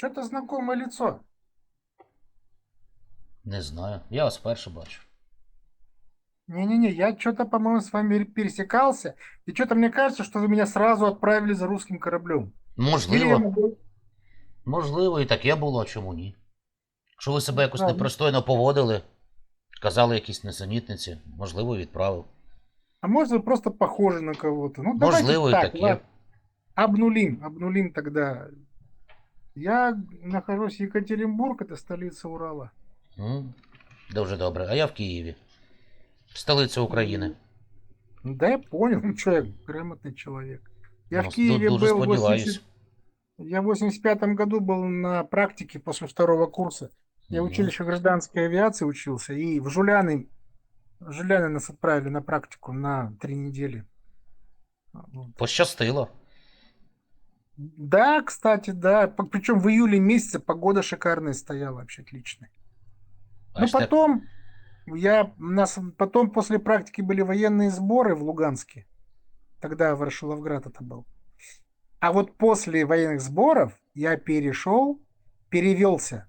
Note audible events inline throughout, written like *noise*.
Что-то знакомое лицо. Не знаю. Я вас вперше бачу. Не-не-не, я что-то, по-моему, с вами пересекался, и что-то мне кажется, что вы меня сразу отправили за русским кораблем. Можливо, могу- можливо, і таке було, а чому ні? Якщо ви себе якось непристойно поводили, казали якісь несенітниці, можливо, відправив. А может, вы просто похожи на кого-то. Ну, Можливо, і так, таке. Обнулим, обнулим тогда. Я нахожусь в Екатеринбург, это столица Урала. М, Дуже добре. А я в Києві. Столиця України. Ну, Да я понял, ну что, я грамотный человек. Я Ну, в Киеве дуже был в сподіваюсь. 80... Я в 85 году был на практике после второго курса. Я в Мгм. училище гражданской авиации учился, и в Жуляны, в Жуляны нас отправили на практику на три недели. Вот. Пощастило. Да, кстати, да. Причем в июле месяце погода шикарная стояла, вообще отличная. Ну, Бачите, потом я, у нас потом после практики были военные сборы в Луганске. Тогда Ворошиловград это был. А вот после военных сборов я перешел, перевелся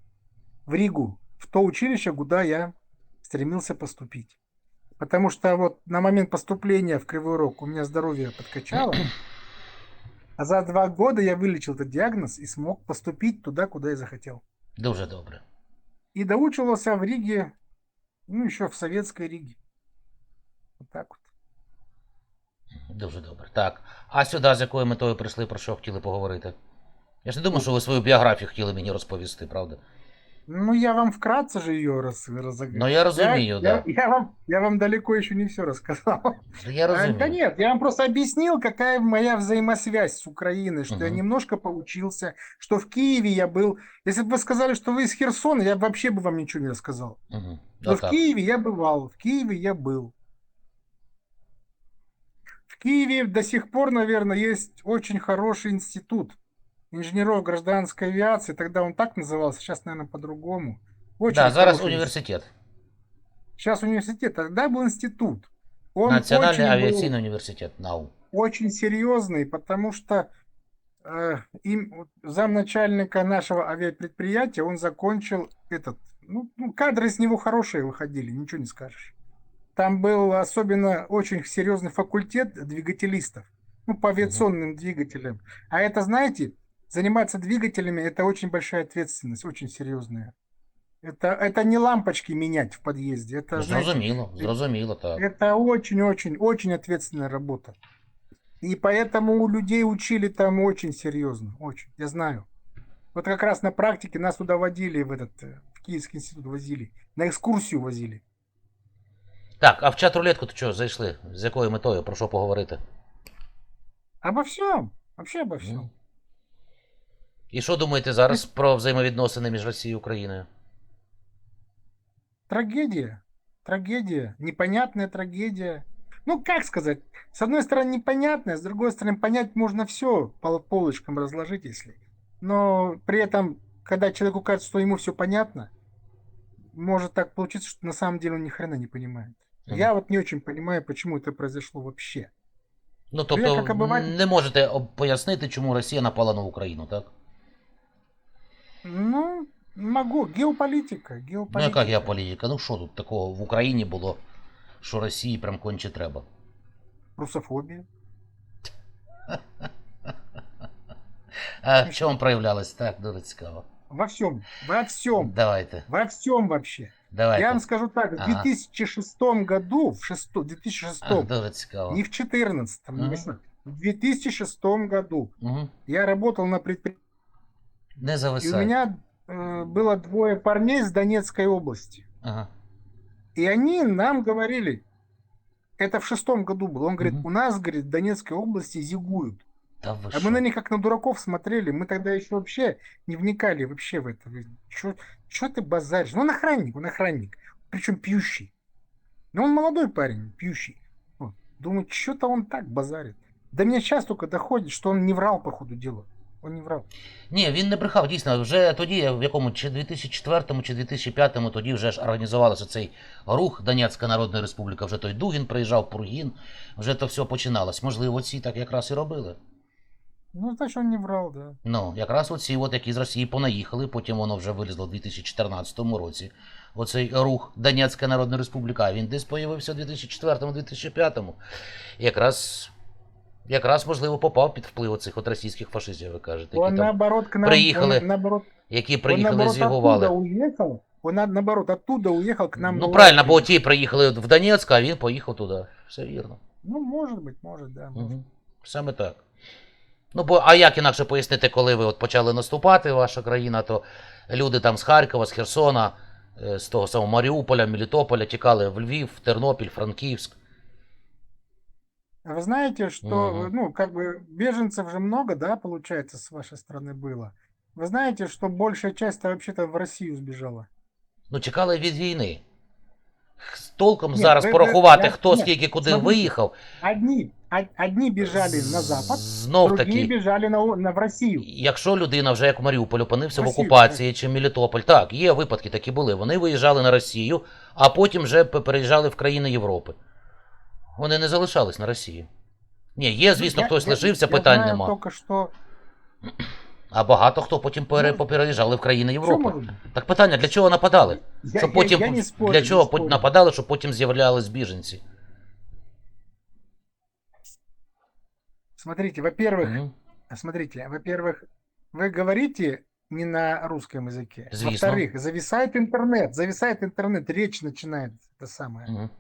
в Ригу, в то училище, куда я стремился поступить. Потому что вот на момент поступления в Кривой Рог у меня здоровье подкачало, а за два года я вылечил этот диагноз и смог поступить туда, куда я захотел. Дуже добре. И доучивался в Риге, ну, еще в советской Риге. Вот так вот. Дуже добре. Так. А сюди з якою метою прийшли, про що хотіли поговорити? Я ж не думаю, що ви свою біографію хотіли мені розповісти, правда? Ну, я вам вкратце же ее раз, разогнал. Ну я розумію, я, да. я, вам, я вам далеко еще не все рассказал. Да Я А, розумію. Да нет, я вам просто объяснил, какая моя взаимосвязь с Украиной, что я Мгм. немножко поучился, что в Киеве я был. Если бы вы сказали, что вы из Херсона, я вообще бы вам ничего не рассказал. Угу. Но в Киеве я бывал, в Киеве я был. В Киеве до сих пор, наверное, есть очень хороший институт инженеров гражданской авиации. Тогда он так назывался, сейчас, наверное, по-другому. Очень Да, зараз хороший університет. институт. Сейчас университет, тогда был институт. Он Національний очень был- авіаційний університет НАУ. очень серьезный, потому что э, им вот замначальника нашего авиапредприятия, он закончил этот, ну, ну, кадры из него хорошие выходили, ничего не скажешь. Там был особенно очень серьезный факультет двигателистов, ну, по авиационным двигателям. А это, знаете, заниматься двигателями, это очень большая ответственность, очень серьезная. Это, это не лампочки менять в подъезде, это, Ну, знаете, зрозуміло, так. это очень-очень, очень ответственная работа. И поэтому у людей учили там очень серьезно, очень, я знаю. Вот как раз на практике нас туда водили, в этот, э, в Киевский институт возили, на экскурсию возили. Так, а в чат рулетку то чого зайшли? З якою метою? Про що поговорити? Обо всем, вообще обо всем. Ну. І що думаєте зараз про взаємовідносини між Росією і Україною? Трагедия, трагедия, непонятная трагедия. Ну, как сказать, с одной стороны непонятная, с другой стороны понять можно все, по полочкам разложить, если. Но при этом, когда человеку кажется, что ему все понятно, может так получиться, что на самом деле он ни хрена не понимает. Мгм. Я вот не очень понимаю, почему это произошло вообще. Ну, я тобто, як обиватель- не можете об- пояснити, чому Росія напала на Україну, так? Ну, могу. Геополитика, Ну, геополитика. яка геополітика? Ну що тут такого в Україні було, що Росії прям конче треба? Русофобия. *laughs* А в чому проявлялось? Так, дуже цікаво. Во всем, во всем, Давайте, во всем вообще. давайте. Я вам скажу так, в Ага. 2006 году, в шесто- 2006, А, дуже цікаво. не в 2014, не в Ага. 2018, в 2006 году Угу. я работал на предприятии, не и у меня э, было двое парней с Донецкой области. Ага. И они нам говорили, это в шестом году было, он говорит, Мгм. у нас, говорит, в Донецкой области зигуют. Ви А що? мы на них как на дураков смотрели, мы тогда еще вообще не вникали вообще в это. Что ты базаришь? Ну, он охранник, он охранник, причем пьющий. Ну, он молодой парень, пьющий. Вот. Думаю, что-то он так базарит. До меня сейчас только доходит, что он не врал по ходу дела. Он не врал. Ні, він не брехав, дійсно. Вже тоді, в якому чи 2004 чи 2005 тоді вже ж організувався цей рух Донецька Народна Республіка, вже той Дугін приїжджав, Пургін, вже то все починалось. Можливо, ці так якраз і робили. Ну, значит, он не врал, да. Ну, якраз оці, от, які з Росії понаїхали, потім воно вже вилізло в 2014 році. Оцей рух Донецька Народна Республіка, він десь появився у 2004-2005. Якраз, якраз, можливо, попав під вплив оцих от російських фашистів, ви кажете, Он які, там, наоборот к нам... приехали, Он, наоборот, які он, приїхали, наоборот, оттуда зігували. уехал. Он, наоборот, оттуда уехал к нам. на Ну, правильно, бо ті приїхали в Донецьк, а він поїхав туди. Все вірно. Ну, может быть, может, да. Угу. Саме так. Ну, бо, а як інакше пояснити, коли ви от почали наступати, ваша країна, то люди там з Харкова, з Херсона, е, з того самого Маріуполя, Мелітополя тікали в Львів, в Тернопіль, Франківськ. А Вы знаете, что, Мгм. ну, как бы беженцев же много, да, получается, с вашей стороны было. Вы знаете, что большая часть вообще-то в Россию сбежала? Ну, чекали від війни. Х- Толком Ні, зараз ви- ви- порахувати, я- хто ні, скільки куди смотрите, виїхав. Одни, од- одни бежали на запад, Знов другие таки. бежали на, у- на, в Россию. Якщо людина вже як в Маріуполь опинився в Росію, окупації чи Мелітополь, так, є випадки такі були. Вони виїжджали на Росію, а потім вже пе- переїжджали в країни Європи. Вони не залишались на Росії. Ні, є, звісно, Я- хтось я- лишився, я питань знаю нема. только что... А багато хто потім пере, Ну, попереїжджали в країни Что Європи. может быть? Так питання, для чого нападали? Я, Щоб я- потім я не спорю, для не чого спорю. пот- нападали, щоб потім з'являлись біженці? Смотрите, во-первых, Мгм. смотрите, во-первых, вы говорите не на русском языке. Звісно. Во-вторых, зависает интернет, зависает интернет, речь начинает это самое. Мгм.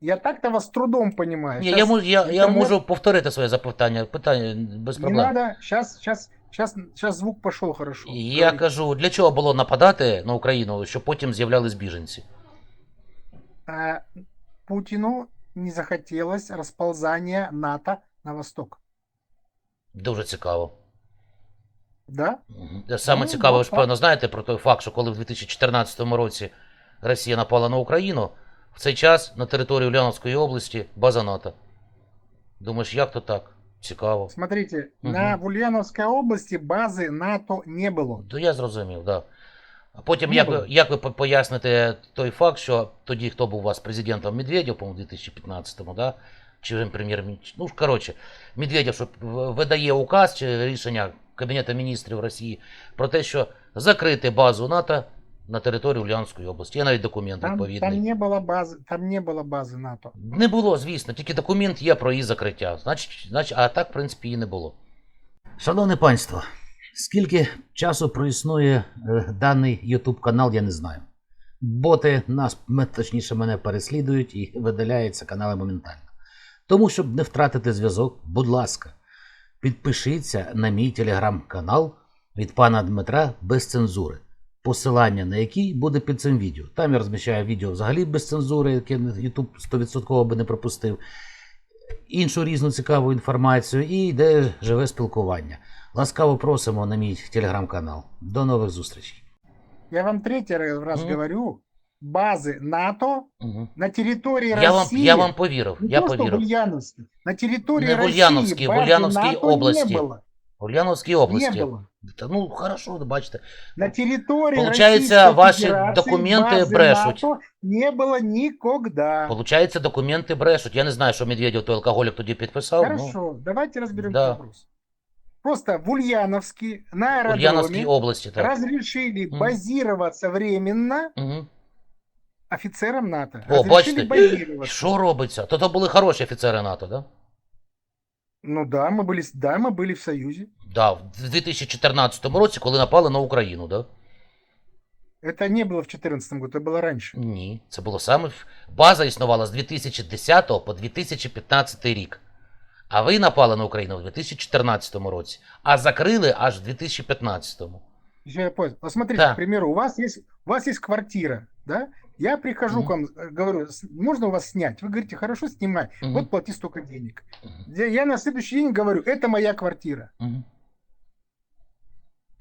Я так-то вас с трудом понимаю. Щас я, я, я интернет- можу повторити своє запитання. Питання без Не проблем. надо, сейчас, сейчас, сейчас, сейчас звук пошел хорошо. Я Говорите. кажу, для чого було нападати на Україну, щоб потім з'являлись біженці? А, Путину не захотелось расползания НАТО на восток. Дуже цікаво. Да? Мгм. Саме Ну, цікаве, ну, ви ж так. певно знаєте про той факт, що коли в 2014 році Росія напала на Україну, в цей час на території Ульяновської області база НАТО. Думаєш, як то так? Цікаво. Смотрите, Мгм. на в Ульяновской области базы НАТО не было. То я зрозумів, так. Да. А потім, Не як ви, як ви поясните той факт, що тоді, хто був у вас президентом Медведєв, по-моєму, 2015-му, да? чи він прем'єр-міністр. Ну, коротше, Медведєв що видає указ чи рішення Кабінету міністрів Росії про те, що закрити базу НАТО на території Ульяновської області. Є навіть документ Там, відповідний. там не было базы, там не было базы НАТО. Не було, звісно, тільки документ є про її закриття. Значить, значить, а так, в принципі, і не було. Шановне панство, скільки часу проіснує е, даний YouTube канал, я не знаю. Боти нас, м- точніше, мене переслідують і видаляються канали моментально. Тому, щоб не втратити зв'язок, будь ласка, підпишіться на мій телеграм-канал від пана Дмитра без цензури посилання на який буде під цим відео. Там я розміщаю відео взагалі без цензури, яке YouTube 100% би не пропустив. Іншу різну цікаву інформацію і йде живе спілкування. Ласкаво просимо на мій телеграм-канал. До нових зустрічей. Я вам третий раз Мгм. говорю, базы НАТО Угу. на территории Я, вам, России, я вам повірив. не Я то, что в повірив. Ульяновске, на территории Не в России Ульяновске, в базы Ульяновской НАТО области. не было. В Ульяновській Не області. было. Та, ну, хорошо, ви бачите. На территории Получается, Российской ваши Федерации документы базы брешут. НАТО не было никогда. Получається, документи брешуть. Я не знаю, що Медведєв той алкоголік тоді підписав. Ну, Хорошо, давайте разберем да. вопрос. Просто в Ульяновске на в Ульяновській аэродроме області. Так. разрешили Мгм. базироваться временно Угу. офицерам НАТО. О, разрешили бачите, базироваться. що робиться? То то були хороші офіцери НАТО, да? Ну да, мы были, с- да, мы были в Союзе. Да, в 2014 році, коли напали на Україну, да? Это не было в 2014 году, это было раньше. Ні, це було саме. в- База існувала з 2010 по 2015 рік. А ви напали на Україну в 2014 році, а закрили аж в 2015. Еще я понял. Вот смотрите, Да. к примеру, у вас есть, у вас есть квартира, да? Я прихожу Мгм. к вам, э, говорю, «С- можно у вас снять? Вы говорите, хорошо, снимай. Мгм. Вот плати столько денег. Мгм. Я, я на следующий день говорю, это моя квартира. Мгм.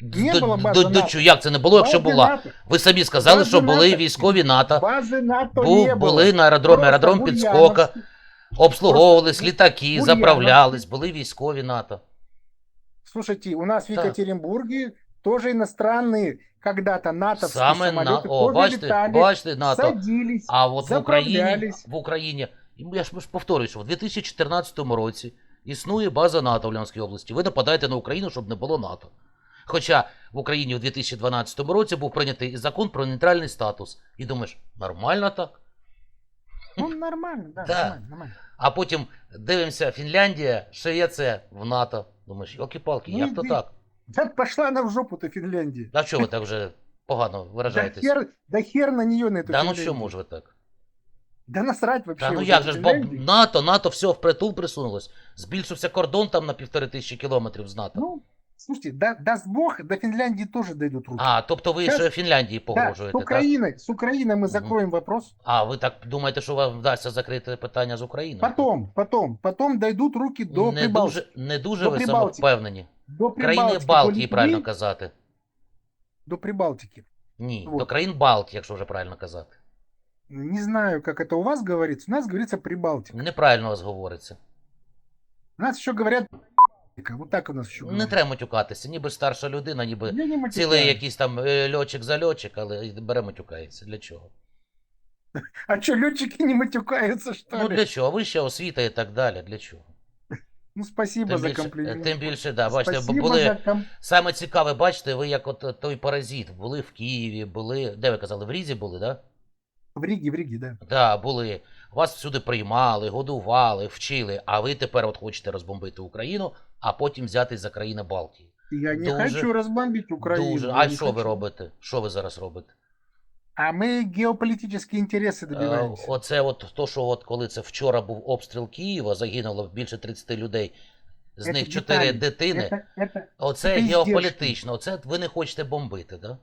Не До- було до- бази до НАТО. чого? Як це не було, якщо Базы була? НАТО- Ви самі сказали, Бази що були НАТО. військові НАТО. Базы НАТО Був, не були было. на аеродромі, Просто аеродром в Підскока, Ульяновске- обслуговувались Просто в літаки, Ульяновске. заправлялись, були військові НАТО. Слушайте, у нас в Да. Екатеринбурге тоже иностранные когда-то натовские Саме на самолеты о, тоже бачите, летали, бачите, НАТО. садились. А от в Україні, заправлялись. в Україні, я ж ж повторюю, що в 2014 році Існує база НАТО в Луганській області. Ви нападаєте на Україну, щоб не було НАТО. Хоча в Україні у 2012 році був прийнятий закон про нейтральний статус. І думаєш, нормально так? Ну, нормально, да, Да. нормально, нормально. А потім дивимося, Фінляндія, Швеція в НАТО. Думаєш, йолки-палки, Ну, як то йди. так? Да пошла она в жопу, ты Финляндия. А чого ви так вже погано Да виражаєтесь? хер, да хер на нее, на эту Да ну Финляндию. чому ж ви так? Да насрать вообще. Та ну вот як эту же ж, бо Финляндию. НАТО, НАТО все впритул присунулось. Збільшився кордон там на півтори тисячі кілометрів з НАТО. Ну, слушайте, да, даст Бог, до Финляндии тоже дойдут руки. А, тобто ви Щас- ще Фінляндії да, погрожуєте, с так? Украиной, с Украиной мы закроем вопрос. А, ви так думаєте, що вам вдасться закрити питання з Україною? Потом, потом, потом дойдут руки до не Прибалтики. дуже, не дуже До ви Прибалтики. самовпевнені. До Країни Прибалтики, Балтії, до правильно Литвы, казати. До Прибалтики. Ні, Вот. до країн Балтії, якщо вже правильно казати. Не знаю, как это у вас говорится. У нас говорится Прибалтика. Неправильно у вас говориться. У нас еще говорят вот так у нас еще Не треба матюкатися, ніби старша людина, ніби не цілий якийсь там е, льотчик за льотчик, але бере матюкається. Для чого? А что, летчики не матюкаются, что Ну для чого? Вища освіта і так далі. Для чого? Ну, спасибо Тим за більше, комплимент. тим більше, да, бачите, бо спасибо були за ком... саме цікаве, бачите, ви як от той паразит, були в Києві, були. Де ви казали? В Різі були, да? В Риге, в Риге, да. Да, були. Вас всюди приймали, годували, вчили, а ви тепер от хочете розбомбити Україну, а потім взятись за країни Балтії. Я не Дуже- хочу разбомбить Украину. Дуже. я А не що ви хочу. робите? Що ви зараз робите? А мы геополитические интересы Е, добиваемся. Оце от то, що от коли це вчора був обстріл Києва, загинуло більше 30 людей, з Це них 4 деталі. дитини. Это, это, Оце це геополітично. Оце ви не хочете бомбити, да?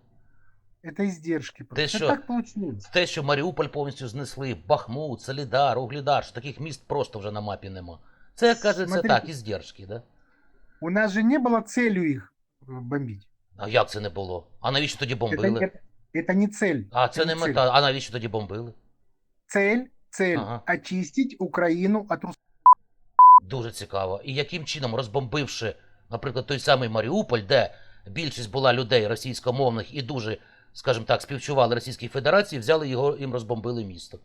это издержки. просто. что? Это так получилось. Те, що Маріуполь повністю знесли, Бахмут, Солідар, Углідар, що таких міст просто вже на мапі нема. Це, як кажеться, Смотрите. так, іздержки, да? У нас же не было целью их э, бомбить. А як це не було? А навіщо тоді Это, бомбили? это, это не цель. А це это не цель. мета. А навіщо тоді бомбили? Цель, цель Ага. очистить Украину от рус... Дуже цікаво. І яким чином, розбомбивши, наприклад, той самий Маріуполь, де більшість була людей російськомовних і дуже, скажімо так, співчували Російській Федерації, взяли його, їм розбомбили місто.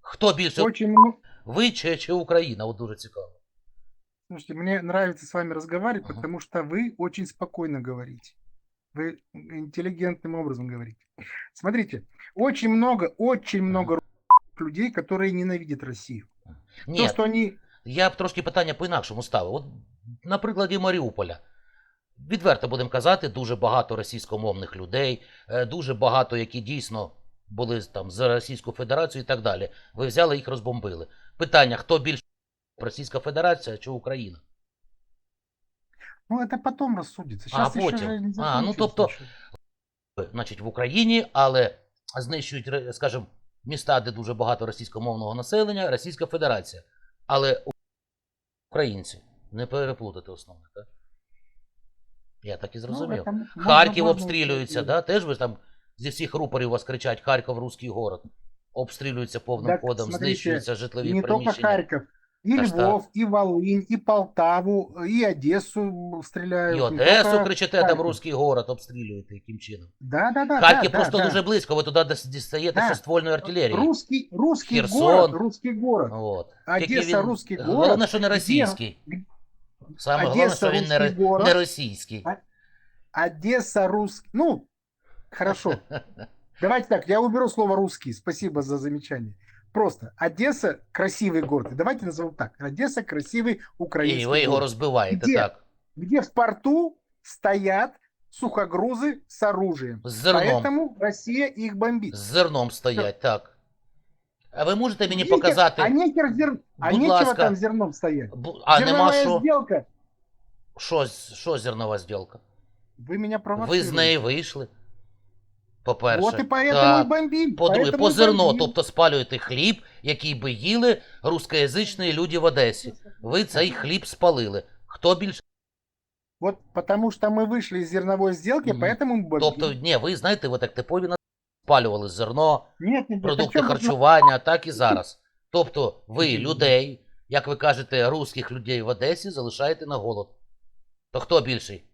Хто більше? Очень много... Ви чи, чи Україна? От дуже цікаво. Слушайте, мне нравится с вами разговаривать, Ага. потому что вы очень спокойно говорите. Вы интеллигентным образом говорите. Смотрите, очень много, очень много людей, которые ненавидят Россию. Ні, То, что они... я б трошки питання по-інакшому ставив. От на прикладі Маріуполя. Відверто будемо казати, дуже багато російськомовних людей, е, дуже багато, які дійсно були там за Російську Федерацію і так далі. Ви взяли їх розбомбили. Питання: хто більше Російська Федерація чи Україна? Ну, это потом рассудится. А, Сейчас еще потім. А, ну, тобто- Значить, в Україні, але знищують, скажімо, міста, де дуже багато російськомовного населення, Російська Федерація. Але українці. Не переплутати основне, так? Я так і Ну, зрозумів. м- Харків обстрілюється, да? Теж ви там зі всіх рупорів вас кричать Харків, русський город. Обстрілюється повним Так, ходом, смотрите, знищуються житлові Не приміщення. Харьков. И Да что? Львов, и Волынь, и Полтаву, и Одессу стреляют. І Одесу только кричите, там Харків. русський город обстрілюєте, яким чином. Да, да, да. Харків да, просто да, дуже близько, ви туди дістаєте Да. ствольної артилерії. Русский, русский Херсон. город, русский город. От. Одеса, він- русський город, Головне, що не російський. где- Саме Одеса, головне, що він не, русський ро- город. не російський. А- Одесса, русский. Ну, хорошо. *laughs* Давайте так, я уберу слово русский. Спасибо за замечание. Просто Одесса красивый город. Давайте назовем так. Одесса красивый украинский І ви його город. розбиваєте, Де? так. Где в порту стоят сухогрузы с оружием. З зерном. Поэтому Россия их бомбит. З зерном стоять, так. А ви можете мені Нехер- показати. А нехер зер... А Будь нечего ласка. там зерном стоять. Бу- А нема Зерновая що? сделка. Що, з- що зернова зділка? Вы меня Ви провоцируете. з неї вийшли. По-перше. Вот и поэтому Так. и бомбим. По-друге, поэтому по и зерно, бомбим. тобто спалюєте хліб, який би їли рускоязичні люди в Одесі. Ви цей хліб спалили. Хто більше? Вот потому что мы вышли из зерновой сделки, Мгм. поэтому мы бомбим. Тобто, ні, ви знаєте, ви так типові на- спалювали зерно, нет, нет, продукти о чём вы харчування, так і зараз. *laughs* Тобто, ви Мгм. людей, як ви кажете, русських людей в Одесі залишаєте на голод. То хто більший?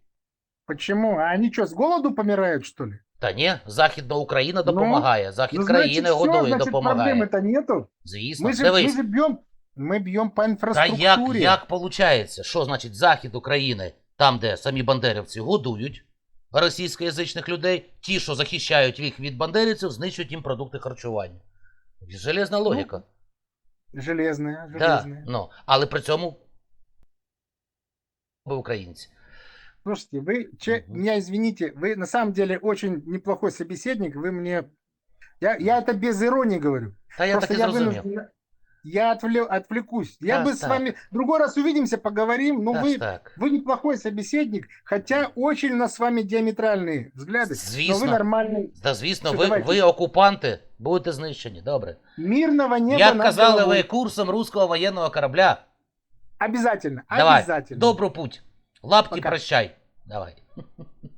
Почему? А они что, с голоду помирают, что ли? Та ні, Західна Україна Ну, допомагає, Захід Ну, значит, країни всё, годує, значит, допомагає. проблемы-то нету. Звісно, Мы же, мы дивись, же бьем, Мы бьем по Та инфраструктуре. як, як виходить? Що значить захід України, там, де самі бандерівці годують російськоязичних людей, ті, що захищають їх від бандерівців, знищують їм продукти харчування. Железна логіка. Железная, да, железная. ну, але при цьому ви українці. Слушайте, вы, че, Мгм. меня извините, вы на самом деле очень неплохой собеседник, вы мне... Я, я это без иронии говорю. Та я Просто так і я зрозумів. вынужден... Я отвле- отвлекусь. Я Так, бы с так. вами... Другой раз увидимся, поговорим. Ну, Так, вы, так. вы неплохой собеседник, хотя очень у нас с вами диаметральные взгляды. Но Звісно. вы нормальный. Та звісно, Що, ви, давайте. ви окупанти, будете знищені. Добре. Мирного неба Як над казали ви головой. курсом руського воєнного корабля, Обязательно, Давай, обязательно. добру путь. Лапки Пока. прощай. Давай. *laughs*